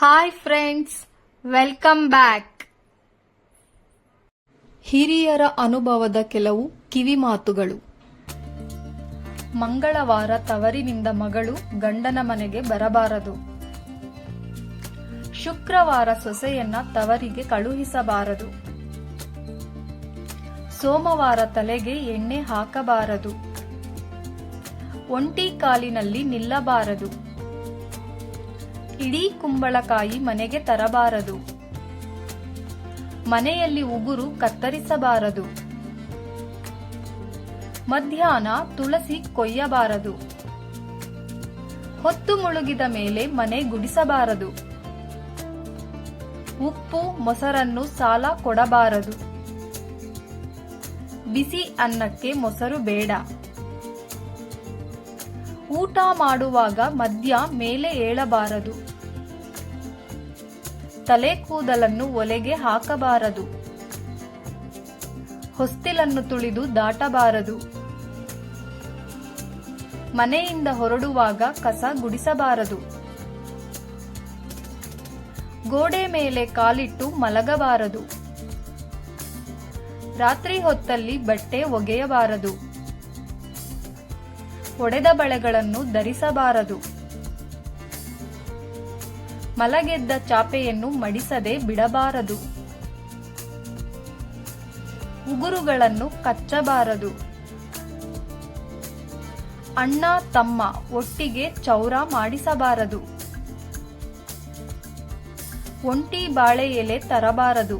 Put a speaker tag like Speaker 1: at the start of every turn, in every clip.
Speaker 1: Hi friends welcome back
Speaker 2: ಹಿರಿಯರ ಅನುಭವದ ಕೆಲವು ಕಿವಿ ಮಾತುಗಳು.
Speaker 1: ಮಂಗಳವಾರ ತವರಿನಿಂದ ಮಗಳು ಗಂಡನ ಮನೆಗೆ ಬರಬಾರದು. ಶುಕ್ರವಾರ ಸೊಸೆಯನ್ನ ತವರಿಗೆ ಕಳುಹಿಸಬಾರದು. ಸೋಮವಾರ ತಲೆಗೆ ಎಣ್ಣೆ ಹಾಕಬಾರದು. ಒಂಟಿ ಕಾಲಿನಲ್ಲಿ ನಿಲ್ಲಬಾರದು. ಇಡೀ ಕುಂಬಳಕಾಯಿ ಮನೆಗೆ ತರಬಾರದು. ಮನೆಯಲ್ಲಿ ಉಗುರು ಕತ್ತರಿಸಬಾರದು. ಮಧ್ಯಾಹ್ನ ತುಳಸಿ ಕೊಯ್ಯಬಾರದು. ಹೊತ್ತು ಮುಳುಗಿದ ಮೇಲೆ ಮನೆ ಗುಡಿಸಬಾರದು. ಉಪ್ಪು, ಮೊಸರನ್ನು ಸಾಲ ಕೊಡಬಾರದು. ಬಿಸಿ ಅನ್ನಕ್ಕೆ ಮೊಸರು ಬೇಡ. ಊಟ ಮಾಡುವಾಗ ಮದ್ಯ ಮೇಲೆ ಏಳಬಾರದು. ತಲೆ ಕೂದಲನ್ನು ಒಲೆಗೆ ಹಾಕಬಾರದು. ಹೊಸ್ತಿಲನ್ನು ತುಳಿದು ದಾಟಬಾರದು. ಮನೆಯಿಂದ ಹೊರಡುವಾಗ ಕಸ ಗುಡಿಸಬಾರದು. ಗೋಡೆ ಮೇಲೆ ಕಾಲಿಟ್ಟು ಮಲಗಬಾರದು. ರಾತ್ರಿ ಹೊತ್ತಲ್ಲಿ ಬಟ್ಟೆ ಒಗೆಯಬಾರದು. ಒಡೆದ ಬಳೆಗಳನ್ನು ಧರಿಸಬಾರದು. ಮಲಗೆದ್ದ ಚಾಪೆಯನ್ನು ಮಡಿಸದೆ ಬಿಡಬಾರದು. ಉಗುರುಗಳನ್ನು ಕಚ್ಚಬಾರದು. ಅಣ್ಣ ತಮ್ಮ ಒಟ್ಟಿಗೆ ಚೌರ ಮಾಡಿಸಬಾರದು. ಒಂಟಿ ಬಾಳೆ ಎಲೆ ತರಬಾರದು.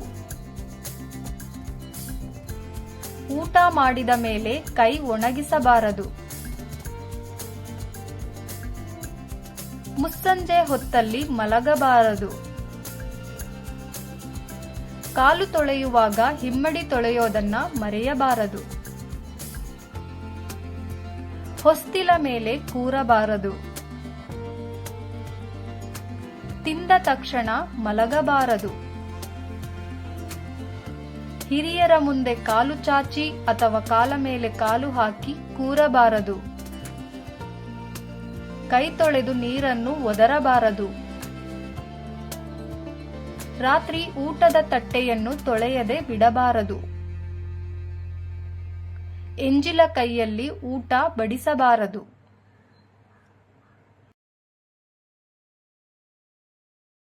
Speaker 1: ಊಟ ಮಾಡಿದ ಮೇಲೆ ಕೈ ಒಣಗಿಸಬಾರದು. ಮುಸ್ಸಂಜೆ ಹೊತ್ತಲ್ಲಿ ಮಲಗಬಾರದು. ಕಾಲು ತೊಳೆಯುವಾಗ ಹಿಮ್ಮಡಿ ತೊಳೆಯೋದನ್ನ ಮರೆಯಬಾರದು. ಹೊಸ್ತಿಲ ಮೇಲೆ ಕೂರಬಾರದು. ತಿಂದ ತಕ್ಷಣ ಮಲಗಬಾರದು. ಹಿರಿಯರ ಮುಂದೆ ಕಾಲು ಚಾಚಿ ಅಥವಾ ಕಾಲ ಮೇಲೆ ಕಾಲು ಹಾಕಿ ಕೂರಬಾರದು. ಕೈ ತೊಳೆದು ನೀರನ್ನು ಒದರಬಾರದು. ರಾತ್ರಿ ಊಟದ ತಟ್ಟೆಯನ್ನು ತೊಳೆಯದೆ ಬಿಡಬಾರದು. ಎಂಜಿಲ ಕೈಯಲ್ಲಿ ಊಟ ಬಡಿಸಬಾರದು.